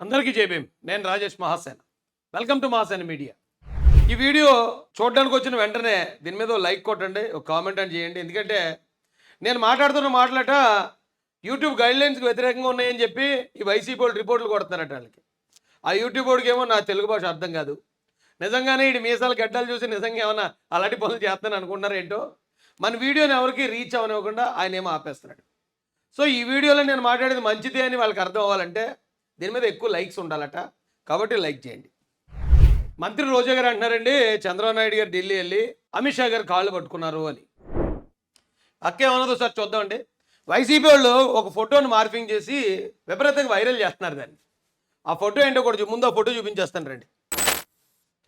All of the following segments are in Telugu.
అందరికీ జైభీం నేను Rajesh Mahasena. Welcome to Mahasena media. ఈ వీడియో చూడడానికి వచ్చిన వెంటనే దీని మీద లైక్ కొట్టండి ఒక కామెంట్ అని చేయండి. ఎందుకంటే నేను మాట్లాడుతున్న మాట్లాట యూట్యూబ్ గైడ్లైన్స్కి వ్యతిరేకంగా ఉన్నాయని చెప్పి ఈ వైసీపీ వాళ్ళు రిపోర్ట్లు కొడుతున్నారట వాళ్ళకి. ఆ యూట్యూబ్ వాడికి ఏమో నా తెలుగు భాష అర్థం కాదు. నిజంగానే ఈ మీసాలు గడ్డలు చూసి నిజంగా ఏమైనా అలాంటి పనులు చేస్తాను అనుకున్నారు ఏంటో? మన వీడియోని ఎవరికి రీచ్ అవనివ్వకుండా ఆయన ఏమో ఆపేస్తున్నాడు. సో ఈ వీడియోలో నేను మాట్లాడేది మంచిదే అని వాళ్ళకి అర్థం అవ్వాలంటే దీని మీద ఎక్కువ లైక్స్ ఉండాలట. కాబట్టి లైక్ చేయండి. మంత్రి రోజా గారు అంటున్నారండి చంద్రబాబు నాయుడు గారు ఢిల్లీ వెళ్ళి అమిత్ షా గారు కాళ్ళు పట్టుకున్నారు అని. అక్కేమన్నదో సార్ చూద్దామండి వైసీపీ వాళ్ళు ఒక ఫోటోని మార్పింగ్ చేసి విపరీతంగా వైరల్ చేస్తున్నారు దాన్ని. ఆ ఫోటో ఏంటో కూడా ముందు ఆ ఫోటో చూపించేస్తాను రండి.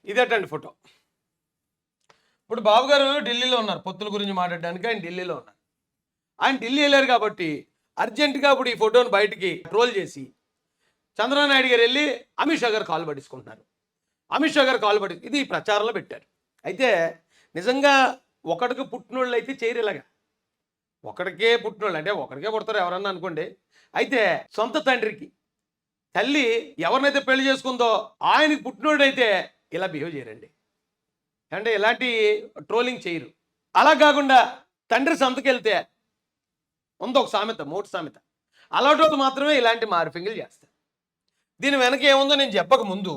ఇదేటండి ఫోటో. ఇప్పుడు బాబు గారు ఢిల్లీలో ఉన్నారు పొత్తుల గురించి మాట్లాడడానికి ఆయన ఢిల్లీలో ఉన్నారు. ఆయన ఢిల్లీ వెళ్ళారు కాబట్టి అర్జెంటుగా ఇప్పుడు ఈ ఫోటోని బయటికి ట్రోల్ చేసి చంద్రనాయుడు నాయుడు గారు వెళ్ళి అమిత్ షా గారు కాల్ పట్టించుకుంటున్నారు. అమిత్ షా గారు కాల్ పట్టి ఇది ప్రచారంలో పెట్టారు. అయితే నిజంగా ఒకడికి పుట్టినోళ్ళు అయితే చేయరు ఇలాగా. ఒకడికే పుట్టినోళ్ళు అంటే ఒకడికే పుడతారు ఎవరన్నా అనుకోండి. అయితే సొంత తండ్రికి తల్లి ఎవరినైతే పెళ్ళి చేసుకుందో ఆయనకి పుట్టినోడైతే ఇలా బిహేవ్ చేయరండి. అంటే ఇలాంటి ట్రోలింగ్ చేయరు. అలా కాకుండా తండ్రి సంతకెళ్తే ఉందో ఒక సామెత మూడు సామెత. అలాంటి మాత్రమే ఇలాంటి మార్పింగ్లు చేస్తారు. దీని వెనక ఏముందో నేను చెప్పక ముందు.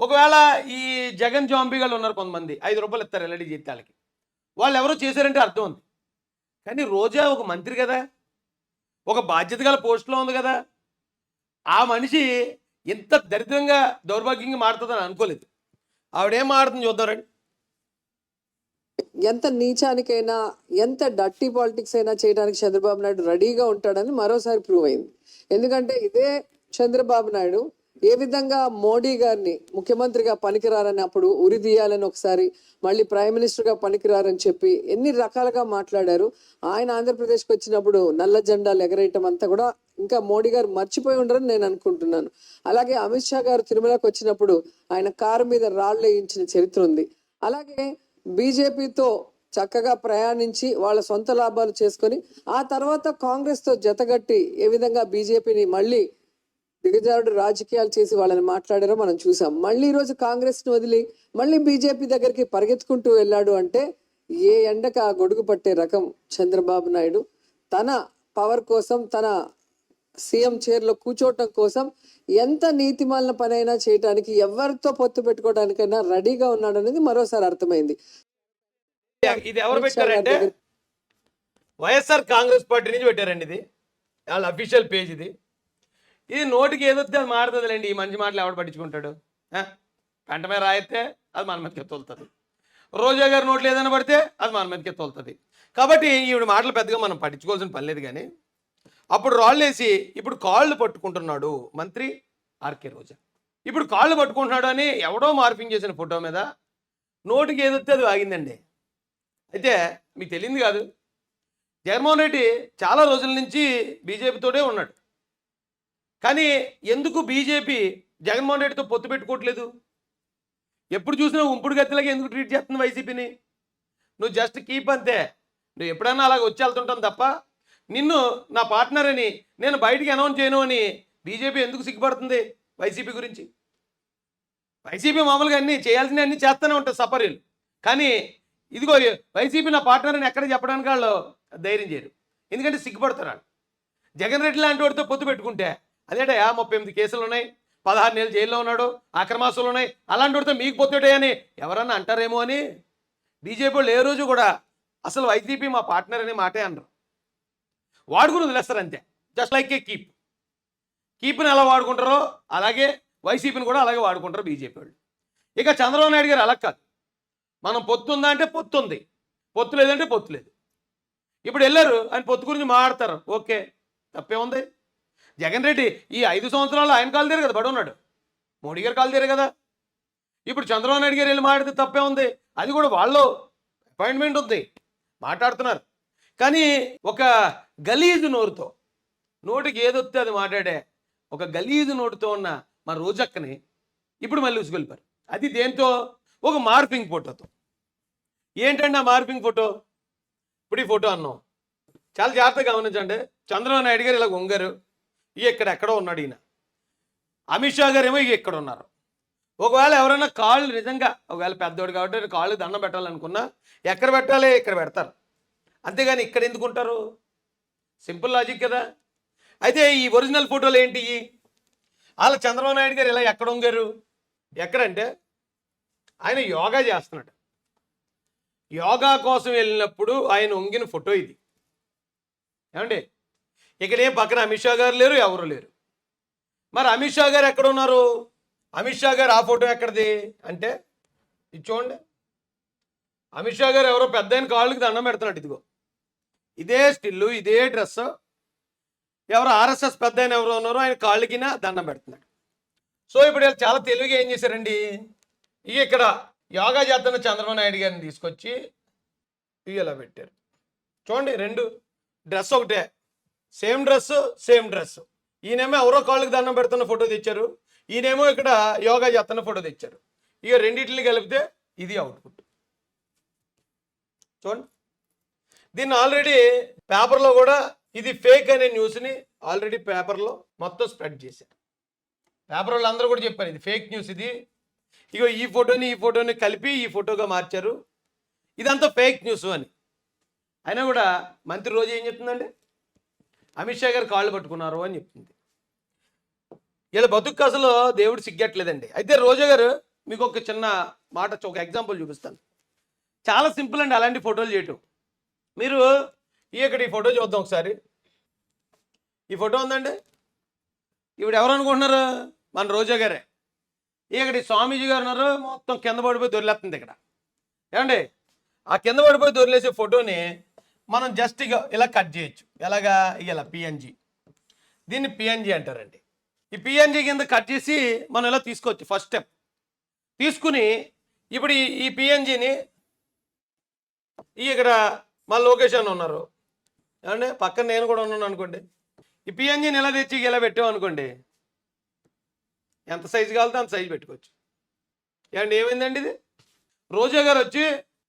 ఒకవేళ ఈ జగన్ జాంబీగాళ్ళు ఉన్నారు కొంతమంది ఐదు రూపాయలు ఇస్తారు ఎల్ఐడి జీతాలకి వాళ్ళు ఎవరో చేశారంటే అర్థం ఉంది. కానీ రోజా ఒక మంత్రి కదా. ఒక బాధ్యత గల పోస్ట్లో ఉంది కదా. ఆ మనిషి ఇంత దరిద్రంగా దౌర్భాగ్యంగా మారుతుందని అనుకోలేదు. ఆవిడేం మారుతుంది చూద్దాం రండి. ఎంత నీచానికైనా ఎంత డట్టి పాలిటిక్స్ అయినా చేయడానికి చంద్రబాబు నాయుడు రెడీగా ఉంటాడని మరోసారి ప్రూవ్ అయింది. ఎందుకంటే ఇదే చంద్రబాబు నాయుడు ఏ విధంగా మోడీ గారిని ముఖ్యమంత్రిగా పనికిరారని అప్పుడు ఉరి తీయాలని ఒకసారి మళ్ళీ ప్రైమ్ మినిస్టర్గా పనికిరారని చెప్పి ఎన్ని రకాలుగా మాట్లాడారు. ఆయన ఆంధ్రప్రదేశ్కి వచ్చినప్పుడు నల్ల జెండాలు ఎగరేయటం అంతా కూడా ఇంకా మోడీ గారు మర్చిపోయి ఉండరని నేను అనుకుంటున్నాను. అలాగే అమిత్ షా గారు తిరుమలకు వచ్చినప్పుడు ఆయన కారు మీద రాళ్ళు వేయించిన చరిత్ర ఉంది. అలాగే బీజేపీతో చక్కగా ప్రయాణించి వాళ్ళ సొంత లాభాలు చేసుకొని ఆ తర్వాత కాంగ్రెస్తో జతగట్టి ఏ విధంగా బీజేపీని మళ్ళీ దిగజారుడు రాజకీయాలు చేసి వాళ్ళని మాట్లాడారో మనం చూసాం. మళ్ళీ ఈ రోజు కాంగ్రెస్ని వదిలి మళ్ళీ బీజేపీ దగ్గరికి పరిగెత్తుకుంటూ వెళ్ళాడు అంటే ఏ ఎండక ఆ గొడుగు పట్టే రకం చంద్రబాబు నాయుడు. తన పవర్ కోసం తన సీఎం చైర్లో కూర్చోవటం కోసం ఎంత నీతిమాలిన పనైనా చేయటానికి ఎవరితో పొత్తు పెట్టుకోవడానికైనా రెడీగా ఉన్నాడు అనేది మరోసారి అర్థమైంది. ఇది ఎవరు పెట్టారంటే? వైఎస్ఆర్ కాంగ్రెస్ పార్టీ నుంచి పెట్టారండి ఇది. వాళ్ళ అఫీషియల్ పేజ్ ఇది. ఇది నోటికి ఏదొస్తే అది మారుతుందిలేండి. ఈ మంచి మాటలు ఎవడు పట్టించుకుంటాడు? పంట మీద రాయితే అది మన మీదకి తోలుతుంది. రోజా గారి నోట్లు ఏదైనా పడితే అది మన మీదకి తోలుతుంది. కాబట్టి ఈవిడ మాటలు పెద్దగా మనం పట్టించుకోవాల్సిన పని లేదు కానీ అప్పుడు రాళ్ళేసి ఇప్పుడు కాళ్ళు పట్టుకుంటున్నాడు మంత్రి ఆర్కే రోజా. ఇప్పుడు కాళ్ళు పట్టుకుంటున్నాడు అని ఎవడో మార్పింగ్ చేసిన ఫోటో మీద నోటికి ఏదొస్తే అది ఆగిందండి. అయితే మీకు తెలియంది కాదు జగన్మోహన్ రెడ్డి చాలా రోజుల నుంచి బీజేపీతోనే ఉన్నాడు. కానీ ఎందుకు బీజేపీ జగన్మోహన్ రెడ్డితో పొత్తు పెట్టుకోవట్లేదు? ఎప్పుడు చూసినా ఉంపుడు గతిలాగా ఎందుకు ట్రీట్ చేస్తుంది వైసీపీని? నువ్వు జస్ట్ కీప్ అంతే. నువ్వు ఎప్పుడైనా అలాగ వచ్చి వెళ్తుంటాను తప్ప. నిన్ను నా పార్ట్నర్ అని నేను బయటికి అనౌన్స్ చేయను అని బీజేపీ ఎందుకు సిగ్గుపడుతుంది వైసీపీ గురించి? వైసీపీ మామూలుగా అన్ని చేయాల్సినవి అన్నీ చేస్తూనే ఉంటుంది సపరీలు. కానీ ఇదిగో వైసీపీ నా పార్ట్నర్ అని ఎక్కడ చెప్పడానికి వాళ్ళు ధైర్యం చేయరు. ఎందుకంటే సిగ్గుపడుతున్నాడు జగన్ రెడ్డి లాంటి వాడితో పొత్తు పెట్టుకుంటే అదేటయా ముప్పై ఎనిమిది కేసులు ఉన్నాయి పదహారు నెలలు జైల్లో ఉన్నాడు అక్రమాసులు ఉన్నాయి. అలాంటి వాడితో మీకు అని ఎవరన్నా అంటారేమో అని బీజేపీ వాళ్ళు ఏ రోజు కూడా అసలు వైసీపీ మా పార్ట్నర్ అనే మాటే అనరు. వాడుకుని వదిలేస్తారు అంతే. Just like a keep. కీప్ని ఎలా వాడుకుంటారో అలాగే వైసీపీని కూడా అలాగే వాడుకుంటారు బీజేపీ వాళ్ళు. ఇక చంద్రబాబు నాయుడు గారు అలా కాదు. మనం పొత్తు ఉందా అంటే పొత్తు ఉంది. పొత్తు లేదంటే పొత్తు లేదు. ఇప్పుడు వెళ్ళారు ఆయన పొత్తు గురించి మాట్లాడతారు. ఓకే తప్పే ఉంది. జగన్ రెడ్డి ఈ ఐదు సంవత్సరాలు ఆయన కాలు తీరు కదా బడి ఉన్నాడు. మోడీ గారు కాలు తీరు కదా. ఇప్పుడు చంద్రబాబు నాయుడు గారు వెళ్ళి మాట్లాడితే తప్పే ఉంది. అది కూడా వాళ్ళు అపాయింట్మెంట్ ఉంది. మాట్లాడుతున్నారు. కానీ ఒక గలీజు నోరుతో నోటికి ఏదొస్తే అది మాట్లాడే ఒక గలీజు నోటితో ఉన్న మా రోజక్కని ఇప్పుడు మళ్ళీ ఉసుకెళ్ళిపారు అది దేంతో? ఒక మార్పింగ్ ఫోటోతో. ఏంటండి ఆ మార్పింగ్ ఫోటో? ఇప్పుడు ఈ ఫోటో అన్నాం. చాలా జాగ్రత్తగా గమనించండి. చంద్రబాబు నాయుడు గారు ఇలా వంగారు. ఈ ఇక్కడ ఎక్కడో ఉన్నాడు ఈయన. అమిత్ షా గారు ఏమో ఇక ఇక్కడ ఉన్నారు ఒకవేళ ఎవరైనా కాళ్ళు నిజంగా ఒకవేళ పెద్దోడు కాబట్టి కాళ్ళు దండం పెట్టాలనుకున్నా ఎక్కడ పెట్టాలి? ఇక్కడ పెడతారు. అంతేగాని ఇక్కడ ఎందుకు ఉంటారు? సింపుల్ లాజిక్ కదా. అయితే ఈ ఒరిజినల్ ఫోటోలు ఏంటి? వాళ్ళ చంద్రబాబు నాయుడు గారు ఇలా ఎక్కడ ఉంగారు? ఎక్కడంటే ఆయన యోగా చేస్తున్నాడు. యోగా కోసం వెళ్ళినప్పుడు ఆయన ఉంగిన ఫోటో ఇది. ఏమండి? ఇక్కడ ఏం పక్కన అమిత్ షా గారు లేరు ఎవరు లేరు. మరి అమిత్ షా గారు ఎక్కడ ఉన్నారు అమిత్ షా గారు ఆ ఫోటో ఎక్కడిది? అంటే ఇది చూడండి. అమిత్ షా గారు ఎవరో పెద్ద ఆయన కాళ్ళకి దండం పెడుతున్నాడు ఇదిగో. ఇదే స్టిల్లు ఇదే డ్రెస్. ఎవరు ఆర్ఎస్ఎస్ పెద్ద ఆయన ఎవరు ఉన్నారో ఆయన కాళ్ళకిన దండం పెడుతున్నాడు. సో ఇప్పుడు వీళ్ళు చాలా తెలివిగా ఏం చేశారండి? ఇక ఇక్కడ యోగా చేస్తున్న చంద్రబాబు నాయుడు గారిని తీసుకొచ్చి ఇవి ఇలా పెట్టారు. చూడండి రెండు డ్రెస్ ఒకటే. సేమ్ డ్రెస్ సేమ్ డ్రెస్ ఈయనేమో ఎవరో కాళ్ళకి దండం పెడుతున్న ఫోటో తెచ్చారు. ఈయనేమో ఇక్కడ యోగా చేస్తున్న ఫోటో తెచ్చారు. ఇక రెండింటిని కలిపితే ఇది అవుట్పుట్ చూడండి. దీన్ని ఆల్రెడీ పేపర్లో కూడా ఇది ఫేక్ అనే న్యూస్ని ఆల్రెడీ పేపర్లో మొత్తం స్ప్రెడ్ చేశారు. పేపర్ వాళ్ళు అందరూ కూడా చెప్పారు ఇది ఫేక్ న్యూస్ ఇది. ఇగో ఈ ఫోటోని ఈ ఫోటోని కలిపి ఈ ఫోటోగా మార్చారు. ఇదంతా ఫేక్ న్యూస్ అని. అయినా కూడా మంత్రి రోజు ఏం చెప్తుందండి? అమిత్ షా గారు కాళ్ళు పట్టుకున్నారు అని చెప్తుంది ఇలా బతుకు అసలు దేవుడు సిగ్గట్లేదండి. అయితే రోజా గారు మీకు ఒక చిన్న మాట ఒక ఎగ్జాంపుల్ చూపిస్తాను. చాలా సింపుల్ అండి అలాంటి ఫోటోలు చేయటం. మీరు ఈ ఇక్కడ ఈ ఫోటో చూద్దాం ఒకసారి. ఈ ఫోటో ఉందండి. ఇవిడ ఎవరు అనుకుంటున్నారు? మన రోజా గారే. ఇక్కడ ఈ స్వామీజీ గారు ఉన్నారు మొత్తం కింద పడిపోయి దొరిలేస్తుంది ఇక్కడ. ఏమండి? ఆ కింద పడిపోయి దొరిలేసే ఫోటోని మనం జస్ట్ ఇక ఇలా కట్ చేయొచ్చు. ఎలాగా? ఇలా పిఎన్జి దీన్ని పిఎన్జి అంటారండి. ఈ పిఎన్జి కింద కట్ చేసి మనం ఇలా తీసుకోవచ్చు ఫస్ట్ స్టెప్ తీసుకుని ఇప్పుడు ఈ పిఎన్జిని ఈ ఇక్కడ మా లొకేషన్ ఉన్నారు. ఏమంటే పక్కన నేను కూడా ఉన్నాను అనుకోండి. ఈ పిఎన్జిని ఎలా తెచ్చి ఇలా పెట్టాం అనుకోండి. ఎంత సైజు కావాలితే అంత సైజు పెట్టుకోవచ్చు. ఏమండి? ఏమైందండి ఇది? రోజా గారు వచ్చి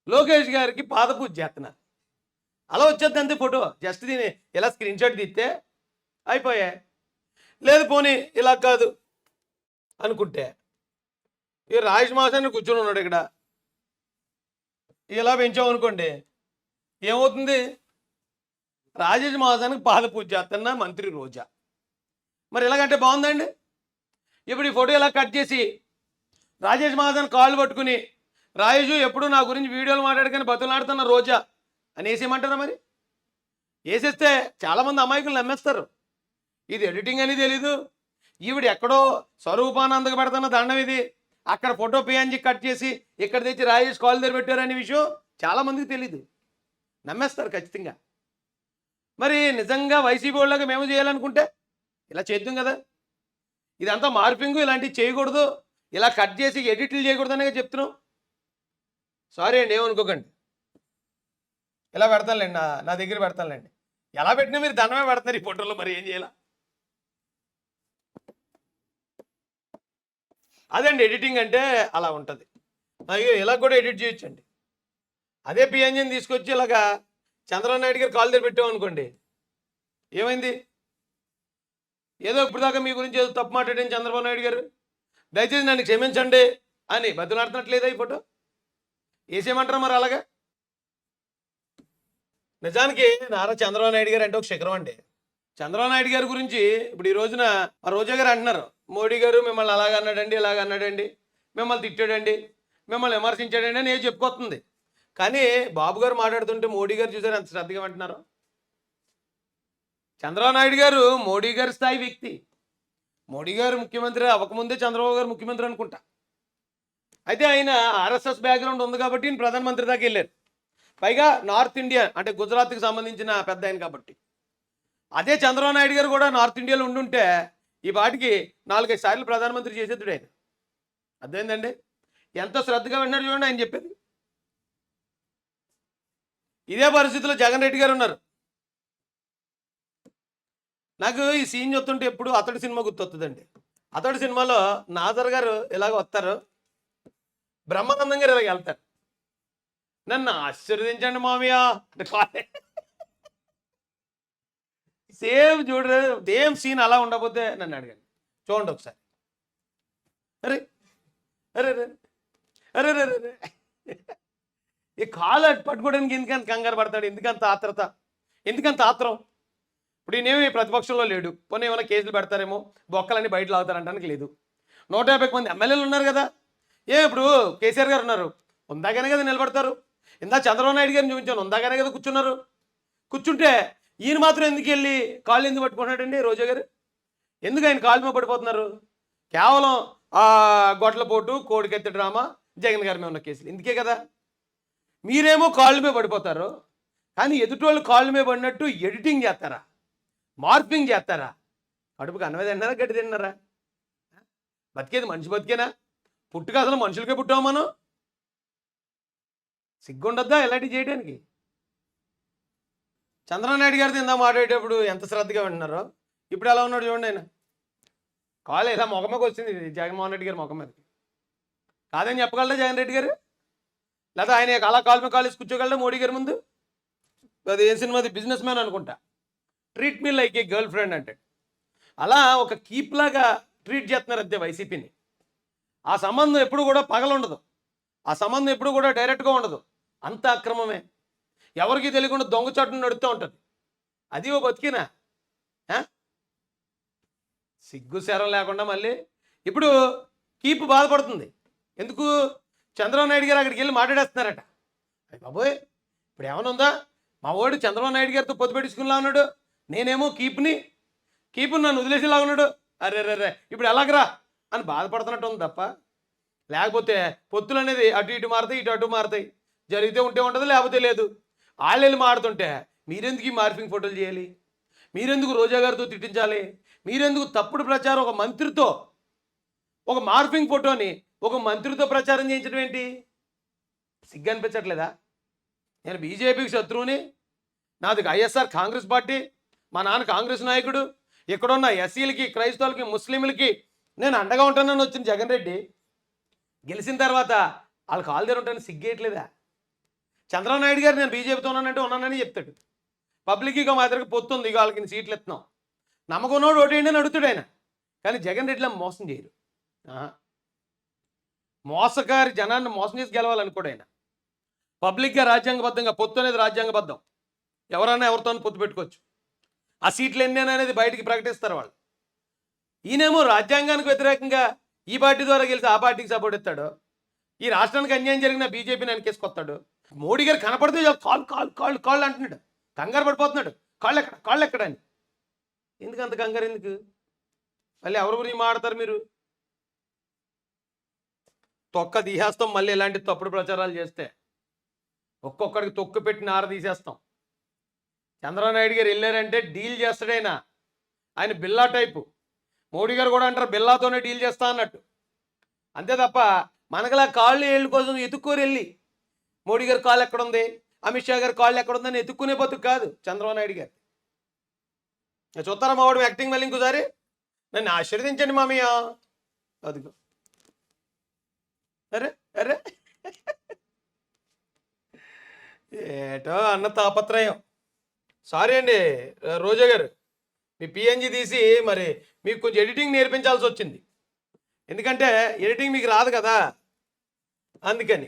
లోకేష్ గారికి పాద పూజ చేస్తున్నారు. అలా వచ్చేది అంతే ఫోటో జస్ట్ దీన్ని ఇలా స్క్రీన్ షాట్ తీస్తే అయిపోయాయి లేదు పోనీ ఇలా కాదు అనుకుంటే. ఈ రాజేష్ మాసాన్ని కూర్చొని ఉన్నాడు ఇక్కడ. ఇలా పెంచామనుకోండి ఏమవుతుంది? రాజేష్ మాసానికి పాద పూజ చేస్తున్న మంత్రి రోజా. మరి ఎలాగంటే బాగుందండి? ఇప్పుడు ఈ ఫోటో ఇలా కట్ చేసి రాజేష్ మహాజన్ కాళ్ళు పట్టుకుని రాజేషు ఎప్పుడు నా గురించి వీడియోలు మాట్లాడుకొని బతులాడుతున్న రోజా? అని వేసేయమంటారా మరి? వేసేస్తే చాలామంది అమాయకులు నమ్మేస్తారు. ఇది ఎడిటింగ్ అని తెలీదు. ఈవిడ ఎక్కడో స్వరూపానందకు పెడుతున్న దండం ఇది. అక్కడ ఫోటో పిఎన్జి కట్ చేసి ఇక్కడ తెచ్చి రాజేష్ కాల్ దగ్గర పెట్టారనే విషయం చాలామందికి తెలీదు. నమ్మేస్తారు ఖచ్చితంగా. మరి నిజంగా వైసీపీ వాళ్ళగా మేము చేయాలనుకుంటే ఇలా చేద్దాం కదా? ఇదంతా మార్పింగ్ ఇలాంటివి చేయకూడదు. ఇలా కట్ చేసి ఎడిట్లు చేయకూడదు అనే చెప్తున్నాం. సారీ అండి ఏమనుకోకండి. ఇలా పెడతానులేండి నా నా దగ్గర పెడతానులేండి. ఎలా పెట్టినా మీరు దండమే పెడతారు ఈ ఫోటోలో మరి ఏం చేయాల? అదండి ఎడిటింగ్ అంటే అలా ఉంటుంది. అయ్యో ఇలా కూడా ఎడిట్ చేయొచ్చండి. అదే పిఎన్జిని తీసుకొచ్చి ఇలాగా చంద్రబాబు నాయుడు గారు కాల్ దగ్గర పెట్టాం అనుకోండి ఏమైంది? ఏదో ఇప్పటిదాకా మీ గురించి ఏదో తప్పు మాట్లాడాను చంద్రబాబు నాయుడు గారు. దయచేసి నన్ను క్షమించండి అని బతులాడుతున్నట్లేదా ఈ ఫోటో? వేసేయమంటారా మరి అలాగా? నిజానికి నారా చంద్రబాబు నాయుడు గారు అంటే ఒక శిఖరం అండి. చంద్రబాబు నాయుడు గారి గురించి ఇప్పుడు ఈ రోజున ఆ రోజా గారు అంటున్నారు. మోడీ గారు మిమ్మల్ని అలాగ అన్నాడండి ఇలాగ అన్నాడండి మిమ్మల్ని తిట్టాడండి మిమ్మల్ని విమర్శించాడండి అని ఏం చెప్పుకొస్తుంది. కానీ బాబు గారు మాట్లాడుతుంటే మోడీ గారు చూసారు ఎంత శ్రద్ధగా అంటున్నారు చంద్రబాబు నాయుడు గారు మోడీ గారి స్థాయి వ్యక్తి. మోడీ గారు ముఖ్యమంత్రి అవ్వకముందే చంద్రబాబు గారు ముఖ్యమంత్రి అనుకుంటా. అయితే ఆయన ఆర్ఎస్ఎస్ బ్యాక్గ్రౌండ్ ఉంది కాబట్టి ఈయన ప్రధానమంత్రి దాకా వెళ్ళారు. పైగా నార్త్ ఇండియా అంటే గుజరాత్కి సంబంధించిన పెద్ద ఆయన కాబట్టి. అదే చంద్రబాబు నాయుడు గారు కూడా నార్త్ ఇండియాలో ఉండుంటే ఈ పాటికి నాలుగైదు సార్లు ప్రధానమంత్రి చేసేద్దుడు ఆయన. అర్థమైందండి? ఎంత శ్రద్ధగా విన్నారు చూడండి ఆయన చెప్పేది. ఇదే పరిస్థితిలో జగన్ రెడ్డి గారు ఉన్నారు. నాకు ఈ సీన్ చూస్తుంటే ఎప్పుడు అతడి సినిమా గుర్తొస్తుందండి అతడి సినిమాలో నాజర్ గారు ఇలాగ వస్తారు. బ్రహ్మానందం గారు ఇలాగ వెళ్తారు? నన్ను ఆశీర్వదించండి మామయ్య. సేమ్ చూడరు సేమ్ సీన్ అలా ఉండకపోతే నన్ను అడగండి. చూడండి ఒకసారి. అరే అరే అరే అరే అరే ఈ కాలు అటు పట్టుకోవడానికి ఎందుకంత కంగారు పడతాడు? ఎందుకంత ఆత్రత? ఎందుకంత ఆత్రం? ఇప్పుడు ఈయనేమి ప్రతిపక్షంలో లేడు. పోనీ ఏమైనా కేసులు పెడతారేమో? బొక్కలన్నీ బయట లాగుతారంటానికి లేదు. నూట యాభై మంది ఎమ్మెల్యేలు ఉన్నారు కదా. ఏ ఇప్పుడు కేసీఆర్ గారు ఉన్నారు. ఉందాకనే కదా నిలబడతారు. ఇందా చంద్రబాబు నాయుడు గారిని చూపించాను. ఉందాగానే కదా కూర్చున్నారు. కూర్చుంటే ఈయన మాత్రం ఎందుకు వెళ్ళి కాళ్ళు ఎందుకు పట్టుకుంటున్నాడండి రోజా గారు? ఎందుకు ఆయన కాళ్ళు మీద పడిపోతున్నారు? కేవలం గొడ్ల పోటు కోడికెత్తి డ్రామా జగన్ గారి మీద ఉన్న కేసులు. ఇందుకే కదా. మీరేమో కాళ్ళు మీద పడిపోతారు. కానీ ఎదుటోళ్ళు కాళ్ళ మీద పడినట్టు ఎడిటింగ్ చేస్తారా? మార్పింగ్ చేస్తారా? కడుపుకి అన్నమే తిన్నారా గడ్డి తిన్నారా? బతికేది మనిషి బతికేనా? పుట్టుక అసలు మనుషులకే పుట్టాము మనం. సిగ్గుండొద్దా ఇలాంటివి చేయడానికి? చంద్రనాయుడు గారితో ఇందా మాట్లాడేటప్పుడు ఎంత శ్రద్ధగా వింటున్నారో? ఇప్పుడు ఎలా ఉన్నాడు చూడండి ఆయన. కాలు ఇలా ముఖమకి వచ్చింది జగన్మోహన్ రెడ్డి గారి ముఖం మీదకి. కాదని చెప్పగలరా జగన్ రెడ్డి గారు? లేదా ఆయన అలా కాలు మీద కాలేసి కూర్చోగలరా మోడీ గారి ముందు? అది ఏం సినిమాది బిజినెస్ మ్యాన్ అనుకుంటా. Treat me like a girlfriend అంటే అలా ఒక కీప్ లాగా ట్రీట్ చేస్తున్నారు అంతే వైసీపీని. ఆ సంబంధం ఎప్పుడు కూడా పగలుండదు. ఆ సంబంధం ఎప్పుడు కూడా డైరెక్ట్గా ఉండదు. అంత అక్రమమే. ఎవరికి తెలియకుండా దొంగచాటును నడుతూ ఉంటుంది. అది ఓ బతికినా? సిగ్గు శరం లేకుండా మళ్ళీ ఇప్పుడు కీపు బాధపడుతుంది. ఎందుకు? చంద్రబాబు నాయుడు గారు అక్కడికి వెళ్ళి మాట్లాడేస్తున్నారట. అది బాబోయ్ ఇప్పుడు ఏమైనా ఉందా? మా వాడు చంద్రబాబు నాయుడు గారితో పొత్తు పెట్టించుకునిలా ఉన్నాడు. నేనేమో కీప్ని కీప్ని నన్ను వదిలేసేలా ఉన్నాడు. అరే రే రే ఇప్పుడు ఎలాగరా అని బాధపడుతున్నట్టు ఉంది తప్ప. లేకపోతే పొత్తులు అనేది అటు ఇటు మారుతాయి ఇటు అటు మారుతాయి. జరిగితే ఉంటే ఉంటుంది లేకపోతే లేదు. వాళ్ళు మాడుతుంటే మారుతుంటే మీరెందుకు ఈ మార్పింగ్ ఫోటోలు చేయాలి? మీరెందుకు రోజా గారితో తిట్టించాలి? మీరెందుకు తప్పుడు ప్రచారం ఒక మంత్రితో ఒక మార్పింగ్ ఫోటోని ఒక మంత్రితో ప్రచారం చేయించడం ఏంటి? సిగ్గు అనిపించట్లేదా? నేను బీజేపీకి శత్రువుని నాది ఐఎస్ఆర్ కాంగ్రెస్ పార్టీ మా నాన్న కాంగ్రెస్ నాయకుడు ఇక్కడున్న ఎస్సీలకి క్రైస్తవులకి ముస్లింలకి నేను అండగా ఉంటానని వచ్చిన జగన్ రెడ్డి గెలిచిన తర్వాత వాళ్ళు కాలు దగ్గర ఉంటాను సిగ్గేయట్లేదా? చంద్రబాబు నాయుడు గారు నేను బీజేపీతో ఉన్నానంటే ఉన్నానని చెప్తాడు. పబ్లిక్ ఇక మా దగ్గరకు పొత్తుంది ఇక వాళ్ళకి సీట్లు ఎత్తున్నాం నమ్మకున్నోడు ఓటేయండి అని అడుగుతాడు ఆయన. కానీ జగన్ రెడ్డిలా మోసం చేయరు. మోసకారి మోసగారి జనాన్ని మోసం చేసి గెలవాలనుకోడు ఆయన. పబ్లిక్గా రాజ్యాంగబద్ధంగా పొత్తు అనేది రాజ్యాంగబద్ధం. ఎవరైనా ఎవరితో పొత్తు పెట్టుకోవచ్చు. ఆ సీట్లు ఎన్ని అనేది బయటికి ప్రకటిస్తారు వాళ్ళు. ఈయనేమో రాజ్యాంగానికి వ్యతిరేకంగా ఈ పార్టీ ద్వారా గెలిచి ఆ పార్టీకి సపోర్ట్ ఇస్తాడు? ఈ రాష్ట్రానికి అన్యాయం జరిగిన బీజేపీని వెనకేసుకొస్తాడు మోడీ గారు కనపడితే కాళ్ళు కాళ్ళు కాళ్ళు కాళ్ళు అంటున్నాడు. కంగారు పడిపోతున్నాడు. కాళ్ళు ఎక్కడ కాళ్ళు ఎక్కడ అని. ఎందుకు అంత కంగారు ఎందుకు? మళ్ళీ ఎవరి గురించి మాడతారు మీరు? తొక్క తీసేస్తాం మళ్ళీ ఇలాంటి తప్పుడు ప్రచారాలు చేస్తే. ఒక్కొక్కడికి తొక్కు పెట్టి నార తీసేస్తాం. చంద్రబాబు నాయుడు గారు వెళ్ళారంటే డీల్ చేస్తాడైనా ఆయన బిల్లా టైపు. మోడీ గారు కూడా అంటారు బిల్లాతోనే డీల్ చేస్తా అన్నట్టు. అంతే తప్ప మనకలా కాళ్ళు ఏళ్ళ కోసం ఎత్తుక్కోరు వెళ్ళి. మోడీ గారి కాళ్ళు ఎక్కడుంది? అమిత్ షా గారి కాళ్ళు ఎక్కడుందని ఎత్తుక్కునే బతుకు కాదు చంద్రబాబు నాయుడు గారు. చూస్తారా మా వాడు యాక్టింగ్ మళ్ళీ ఇంకోసారి? నన్ను ఆశీర్వదించండి మామయ్య. అదిగో. అరే అరే. ఏటో అన్న తాపత్రయం. సారీ అండి రోజా గారు. మీ పిఎన్జి తీసి మరి మీకు కొంచెం ఎడిటింగ్ నేర్పించాల్సి వచ్చింది. ఎందుకంటే ఎడిటింగ్ మీకు రాదు కదా. అందుకని